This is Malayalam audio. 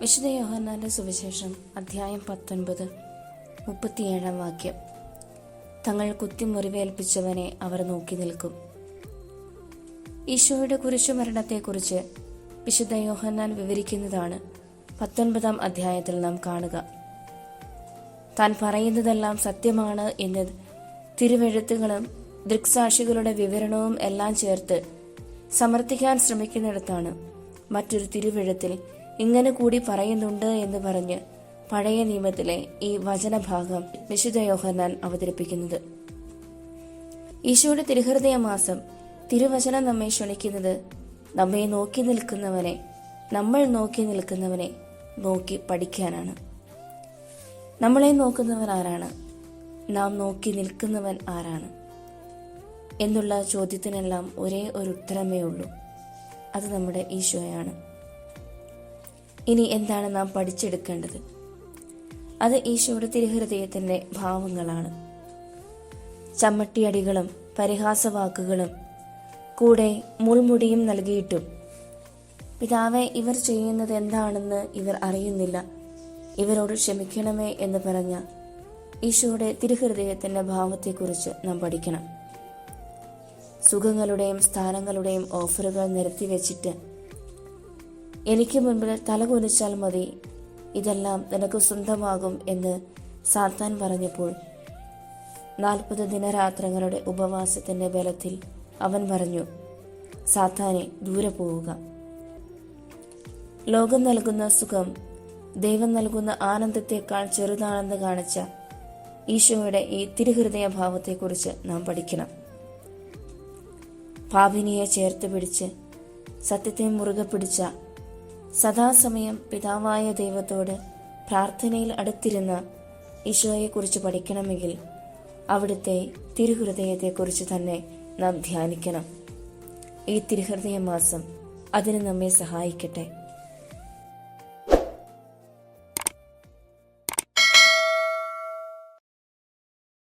വിശുദ്ധ യോഹന്നാന്റെ സുവിശേഷം അധ്യായം പത്തൊൻപത് മുപ്പത്തിയേഴാം വാക്യം. തങ്ങൾ കുത്തി മുറിവേൽപ്പിച്ചവനെ അവർ നോക്കി നിൽക്കും. ഈശോയുടെ കുരിശുമരണത്തെക്കുറിച്ച് വിശുദ്ധ യോഹന്നാൻ വിവരിക്കുന്നതാണ് പത്തൊൻപതാം അധ്യായത്തിൽ നാം കാണുക. താൻ പറയുന്നതെല്ലാം സത്യമാണ് എന്ന് തിരുവെഴുത്തുകളും ദൃക്സാക്ഷികളുടെ വിവരണവും എല്ലാം ചേർത്ത് സമർത്ഥിക്കാൻ ശ്രമിക്കുന്നിടത്താണ് മറ്റൊരു തിരുവെഴുത്തിൽ ഇങ്ങനെ കൂടി പറയുന്നുണ്ട് എന്ന് പറഞ്ഞ് പഴയ നിയമത്തിലെ ഈ വചനഭാഗം വിശുദ്ധ യോഹന്നാൻ അവതരിപ്പിക്കുന്നത്. ഈശോയുടെ തിരുഹൃദയ മാസം തിരുവചനം നമ്മെ ക്ഷണിക്കുന്നത് നമ്മെ നോക്കി നിൽക്കുന്നവനെ നമ്മൾ നോക്കി നിൽക്കുന്നവനെ നോക്കി പഠിക്കാനാണ്. നമ്മളെ നോക്കുന്നവൻ ആരാണ്? നാം നോക്കി നിൽക്കുന്നവൻ ആരാണ്? എന്നുള്ള ചോദ്യത്തിനെല്ലാം ഒരേ ഒരു ഉത്തരമേ ഉള്ളൂ. അത് നമ്മുടെ ഈശോയാണ്. ഇനി എന്താണ് നാം പഠിച്ചെടുക്കേണ്ടത്? അത് ഈശോയുടെ തിരുഹൃദയത്തിന്റെ ഭാവങ്ങളാണ്. ചമ്മട്ടിയടികളും പരിഹാസവാക്കുകളും കൂടെ മുൾമുടിയും നൽകിയിട്ടും പിതാവെ ഇവർ ചെയ്യുന്നത് എന്താണെന്ന് ഇവർ അറിയുന്നില്ല. ഇവരോട് ക്ഷമിക്കണമേ എന്ന് പറഞ്ഞ ഈശോയുടെ തിരുഹൃദയത്തിന്റെ ഭാവത്തെക്കുറിച്ച് നാം പഠിക്കണം. സുഖങ്ങളുടെയും സ്ഥാനങ്ങളുടെയും ഓഫറുകൾ നിരത്തി വെച്ചിട്ട് എനിക്ക് മുൻപിൽ തലകുനിച്ചാൽ മതി. ഇതെല്ലാം നിനക്ക് സ്വന്തമാകും എന്ന് സാത്താൻ പറഞ്ഞപ്പോൾ നാൽപ്പത് ദിനരാത്രങ്ങളുടെ ഉപവാസത്തിന്റെ ബലത്തിൽ അവൻ പറഞ്ഞു സാത്താനെ ദൂരെ പോവുക. ലോകം നൽകുന്ന സുഖം ദൈവം നൽകുന്ന ആനന്ദത്തെക്കാൾ ചെറുതാണെന്ന് കാണിച്ച ഈശോയുടെ ഈ തിരുഹൃദയ ഭാവത്തെക്കുറിച്ച് നാം പഠിക്കണം. പാപിനിയെ ചേർത്ത് പിടിച്ച് സത്യത്തെ മുറുകെ പിടിച്ച സദാസമയം പിതാവായ ദൈവത്തോട് പ്രാർത്ഥനയിൽ അടുത്തിരുന്ന ഈശോയെക്കുറിച്ച് പഠിക്കണമെങ്കിൽ അവിടുത്തെ തിരുഹൃദയത്തെക്കുറിച്ച് തന്നെ നാം ധ്യാനിക്കണം. ഈ തിരുഹൃദയ മാസം അതിന് നമ്മെ സഹായിക്കട്ടെ.